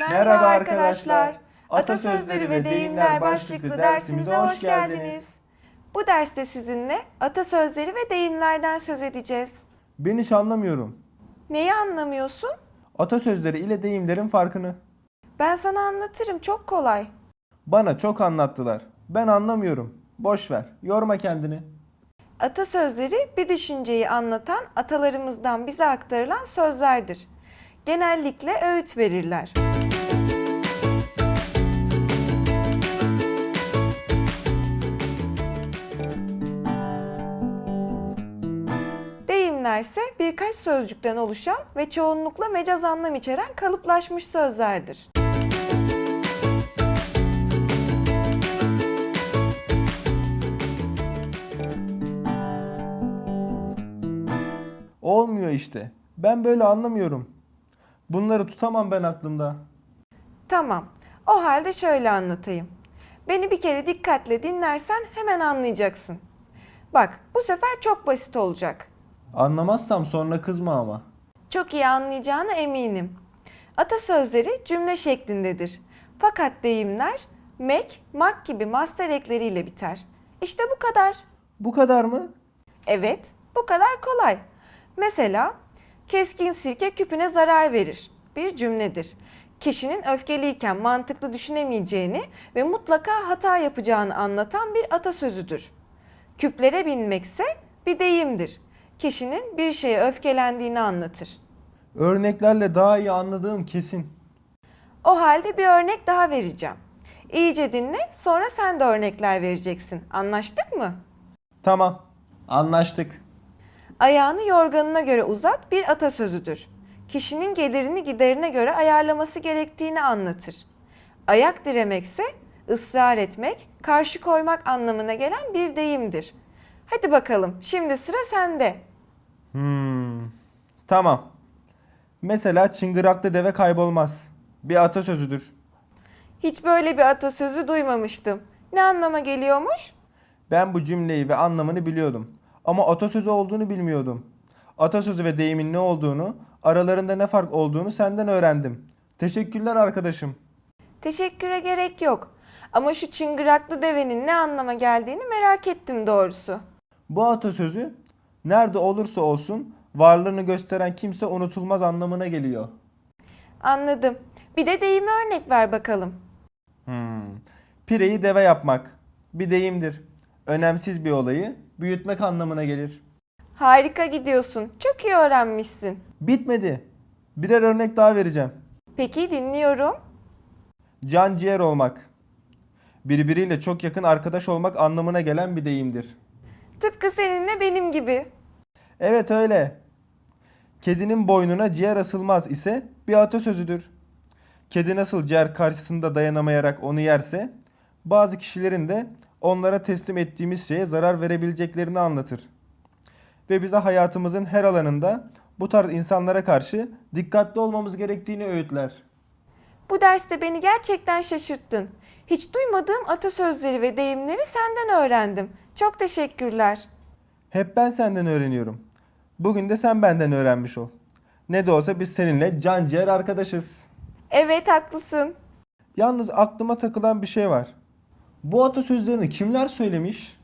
Merhaba arkadaşlar. Atasözleri ve deyimler başlıklı dersimize hoş geldiniz. Bu derste sizinle atasözleri ve deyimlerden söz edeceğiz. Ben hiç anlamıyorum. Neyi anlamıyorsun? Atasözleri ile deyimlerin farkını. Ben sana anlatırım çok kolay. Bana çok anlattılar. Ben anlamıyorum. Boş ver. Yorma kendini. Atasözleri bir düşünceyi anlatan atalarımızdan bize aktarılan sözlerdir. Genellikle öğüt verirler. Deyimlerse birkaç sözcükten oluşan ve çoğunlukla mecaz anlam içeren kalıplaşmış sözlerdir. Olmuyor işte. Ben böyle anlamıyorum. Bunları tutamam ben aklımda. Tamam. O halde şöyle anlatayım. Beni bir kere dikkatle dinlersen hemen anlayacaksın. Bak, bu sefer çok basit olacak. Anlamazsam sonra kızma ama. Çok iyi anlayacağına eminim. Atasözleri cümle şeklindedir. Fakat deyimler mek, mak gibi master ekleriyle biter. İşte bu kadar. Bu kadar mı? Evet, bu kadar kolay. Mesela keskin sirke küpüne zarar verir. Bir cümledir. Kişinin öfkeliyken mantıklı düşünemeyeceğini ve mutlaka hata yapacağını anlatan bir atasözüdür. Küplere binmekse bir deyimdir. Kişinin bir şeye öfkelendiğini anlatır. Örneklerle daha iyi anladığım kesin. O halde bir örnek daha vereceğim. İyice dinle, sonra sen de örnekler vereceksin. Anlaştık mı? Tamam. Anlaştık. Ayağını yorganına göre uzat bir atasözüdür. Kişinin gelirini giderine göre ayarlaması gerektiğini anlatır. Ayak diremekse ısrar etmek, karşı koymak anlamına gelen bir deyimdir. Hadi bakalım, şimdi sıra sende. Hmm. Tamam. Mesela çıngıraklı deve kaybolmaz. Bir atasözüdür. Hiç böyle bir atasözü duymamıştım. Ne anlama geliyormuş? Ben bu cümleyi ve anlamını biliyordum. Ama atasözü olduğunu bilmiyordum. Atasözü ve deyimin ne olduğunu, aralarında ne fark olduğunu senden öğrendim. Teşekkürler arkadaşım. Teşekküre gerek yok. Ama şu çıngıraklı devenin ne anlama geldiğini merak ettim doğrusu. Bu atasözü nerede olursa olsun varlığını gösteren kimse unutulmaz anlamına geliyor. Anladım. Bir de deyime örnek ver bakalım. Hmm. Pireyi deve yapmak bir deyimdir. Önemsiz bir olayı büyütmek anlamına gelir. Harika gidiyorsun. Çok iyi öğrenmişsin. Bitmedi. Birer örnek daha vereceğim. Peki dinliyorum. Can ciğer olmak. Birbiriyle çok yakın arkadaş olmak anlamına gelen bir deyimdir. Tıpkı seninle benim gibi. Evet öyle. Kedinin boynuna ciğer asılmaz ise bir atasözüdür. Kedi nasıl ciğer karşısında dayanamayarak onu yerse, bazı kişilerin de onlara teslim ettiğimiz şeye zarar verebileceklerini anlatır. Ve bize hayatımızın her alanında bu tarz insanlara karşı dikkatli olmamız gerektiğini öğütler. Bu derste beni gerçekten şaşırttın. Hiç duymadığım atasözleri ve deyimleri senden öğrendim. Çok teşekkürler. Hep ben senden öğreniyorum. Bugün de sen benden öğrenmiş ol. Ne de olsa biz seninle can ciğer arkadaşız. Evet haklısın. Yalnız aklıma takılan bir şey var. Bu atasözlerini kimler söylemiş?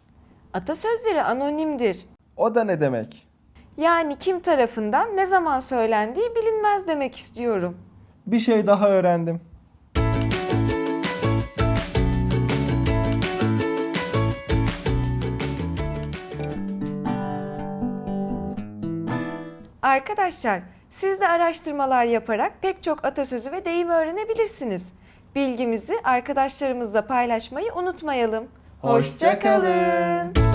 Atasözleri anonimdir. O da ne demek? Yani kim tarafından ne zaman söylendiği bilinmez demek istiyorum. Bir şey daha öğrendim. Arkadaşlar, siz de araştırmalar yaparak pek çok atasözü ve deyim öğrenebilirsiniz. Bilgimizi arkadaşlarımızla paylaşmayı unutmayalım. Hoşça kalın.